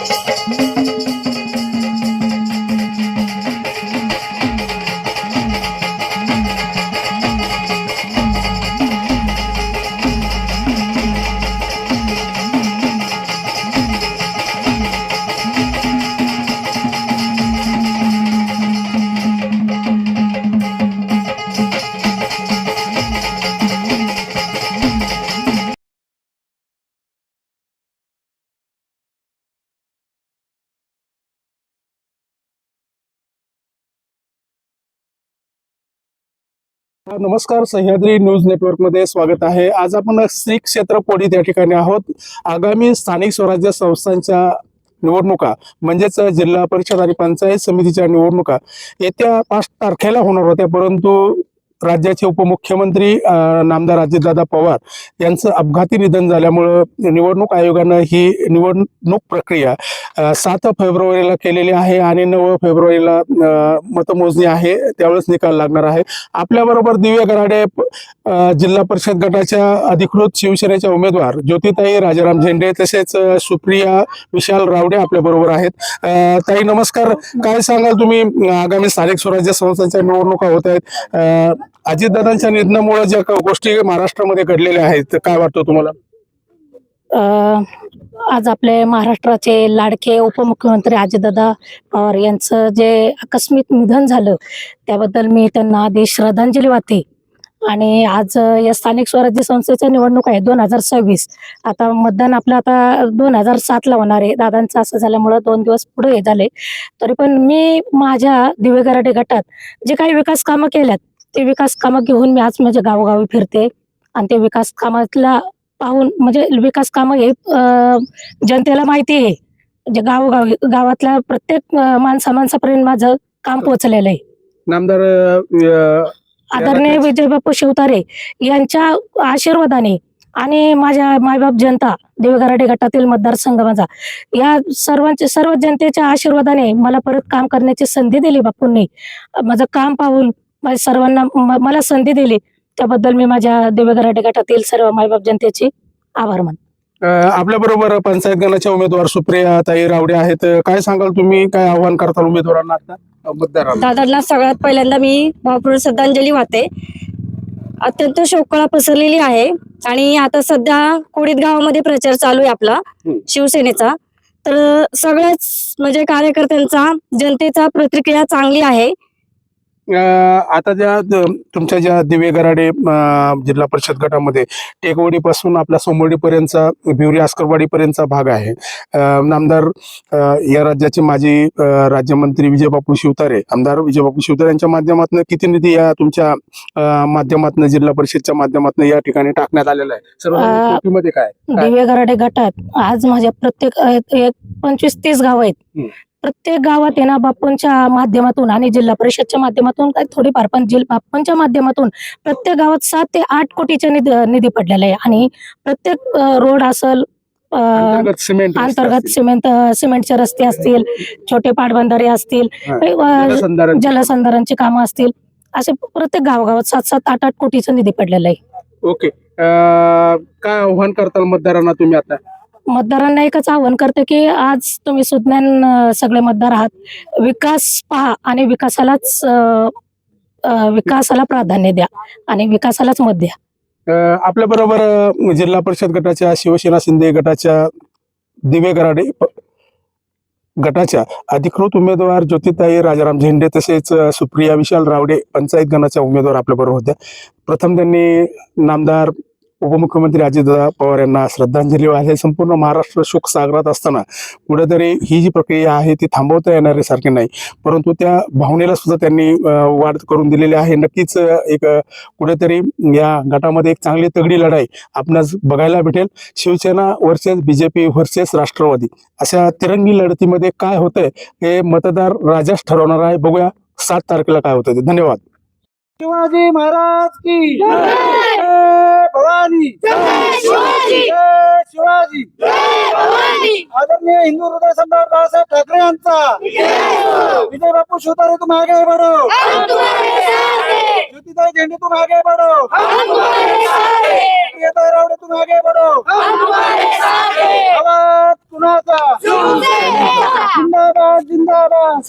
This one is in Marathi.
Gracias. नमस्कार सह्याद्री न्यूज नेटवर्कमध्ये स्वागत आहे. आज आपण श्री क्षेत्र पोलीस या ठिकाणी आहोत. आगामी स्थानिक स्वराज्य संस्थांच्या निवडणुका म्हणजेच जिल्हा परिषद आणि पंचायत समितीच्या निवडणुका येत्या पाच तारखेला होणार होत्या परंतु राज्याचे उपमुख्यमंत्री नामदार अजितदादा पवार यांचं अपघाती निधन झाल्यामुळं निवडणूक आयोगानं ही निवडणूक प्रक्रिया सात फेब्रुवारीला केलेली आहे आणि नऊ फेब्रुवारीला मतमोजणी आहे त्यावेळेस निकाल लागणार आहे. आपल्याबरोबर दिव्य गराडे जिल्हा परिषद गटाच्या अधिकृत शिवसेनेच्या उमेदवार ज्योतिताई राजाराम झेंडे तसेच सुप्रिया विशाल रावडे आपल्या बरोबर आहेत. अ, ताई नमस्कार. काय सांगाल तुम्ही? आगामी स्थानिक स्वराज्य संस्थांच्या निवडणुका होत आहेत. अजितदादांच्या निधनामुळे ज्या काही गोष्टी महाराष्ट्रामध्ये घडलेल्या आहेत तर काय वाटतं तुम्हाला? आज आपले महाराष्ट्राचे लाडके उपमुख्यमंत्री अजितदादा पवार यांचं जे आकस्मिक निधन झालं त्याबद्दल मी त्यांना आधी श्रद्धांजली वाहते. आणि आज या स्थानिक स्वराज्य संस्थेच्या निवडणूक आहे दोन हजार सव्वीस. आता मतदान आपलं आता दोन हजार सातला होणार आहे. दादांचं असं झाल्यामुळं दोन दिवस पुढे हे झाले. तरी पण मी माझ्या दिवे गराडे गटात जे काही विकास कामं केल्यात ते विकास कामं घेऊन मी आज माझ्या गावोगावी फिरते. आणि ते विकास कामातला पाहून म्हणजे विकास कामं हे जनतेला माहिती आहे. म्हणजे गावोगावी गावातल्या प्रत्येक माणसा माणसापर्यंत माझं काम पोहोचलेलं आहे. नामदार आदरणीय विजयबापू शिवतारे यांच्या आशीर्वादाने आणि माझ्या मायबाप जनता देवगराडे गटातील मतदारसंघ माझा या सर्वांच्या सर्व जनतेच्या आशीर्वादाने मला परत काम करण्याची संधी दिली बापूंनी. माझं काम पाहून माझ्या सर्वांना मला संधी दिली. त्याबद्दल मी माझ्या देवगराडे गटातील सर्व मायबाप जनतेचे आभार मानते. आपल्या बरोबर पंचायत गणाच्या उमेदवार सुप्रिया ताई रावडे आहेत. काय सांगाल तुम्ही? काय आव्हान करताल उमेदवारांना आता? मतदारांना दादांना सगळ्यात पहिल्यांदा मी भावपूर्ण श्रद्धांजली वाहते. अत्यंत शोककळा पसरलेली आहे. आणि आता सध्या कोडीत गावामध्ये प्रचार चालू आहे आपला. शिवसेनेचा. तर सगळ्याच म्हणजे कार्यकर्त्यांचा जनतेचा प्रतिक्रिया चांगली आहे. आता ज्या तुमच्या ज्या दिवे गराडे जिल्हा परिषद गटामध्ये टेकवडी पासून आपल्या सोमवडी पर्यंतचा भिवरी आस्करवाडी पर्यंतचा भाग आहे नामदार अ, या राज्याचे माजी राज्यमंत्री विजयबापू शिवतारे आमदार विजयबापू शिवतारे यांच्या माध्यमातून किती निधी या तुमच्या माध्यमातून जिल्हा परिषदच्या माध्यमातून या ठिकाणी टाकण्यात आलेला आहे सर्व काय? दिवे गराडे गटात आज माझ्या प्रत्येक पंचवीस तीस गाव आहेत. प्रत्येक गावात आहे ना बापूंच्या माध्यमातून आणि जिल्हा परिषदच्या माध्यमातून काय थोडीफार पण जिल्हा बापूंच्या माध्यमातून प्रत्येक गावात सात ते आठ कोटीचा निधी निधी पडलेला आहे. आणि प्रत्येक रोड असल अंतर्गत सिमेंट सिमेंटचे रस्ते असतील छोटे पाटबंधारे असतील जलसंधारणची कामं असतील असे प्रत्येक गावगावात सात सात आठ आठ कोटीचा निधी पडलेला आहे. ओके. काय आव्हान करताल मतदारांना तुम्ही आता? मतदारांना एकच आवाहन करते की आज तुम्ही सुज्ञान सगळे मतदार आहात. विकास पहा आणि विकासालाच विकासाला प्राधान्य द्या आणि विकासालाच मत द्या. आपल्या बरोबर जिल्हा परिषद गटाच्या शिवसेना शिंदे गटाच्या दिवे गराडे गटाच्या अधिकृत उमेदवार ज्योतिताई राजाराम झेंडे तसेच सुप्रिया विशाल रावडे पंचायत गणाच्या उमेदवार आपल्या बरोबर होत्या. प्रथम त्यांनी नामदार उपमुख्यमंत्री अजितदादा पवार यांना श्रद्धांजली वाहिली. संपूर्ण महाराष्ट्र शोक सागरात असताना कुठेतरी ही जी प्रक्रिया आहे ती थांबवता येणारी सारखी नाही. परंतु त्या भावनेला सुद्धा त्यांनी वाढ करून दिलेली आहे. नक्कीच एक कुठेतरी या गटामध्ये एक चांगली तगडी लढाई आपणास बघायला भेटेल. Shiv Sena versus BJP versus Rashtravadi अशा तिरंगी लढतीमध्ये काय होतंय हे मतदार राजाच ठरवणार आहे. बघूया सात तारखेला काय होतं ते. धन्यवाद. शिवाजी महाराज की जय! भवानी। जय शिवाजी। आदरणीय हिंदू हृदय सम्राट बाळासाहेब ठाकरे यांचा। विजय बापू शिवतारे तुम आगे बढ़ो ज्योतिताई झेंडे तुम आगे बढ़ो प्रियताई रावडे तुम आगे बढ़ो आवाज कुणाचा? जिंदाबाद।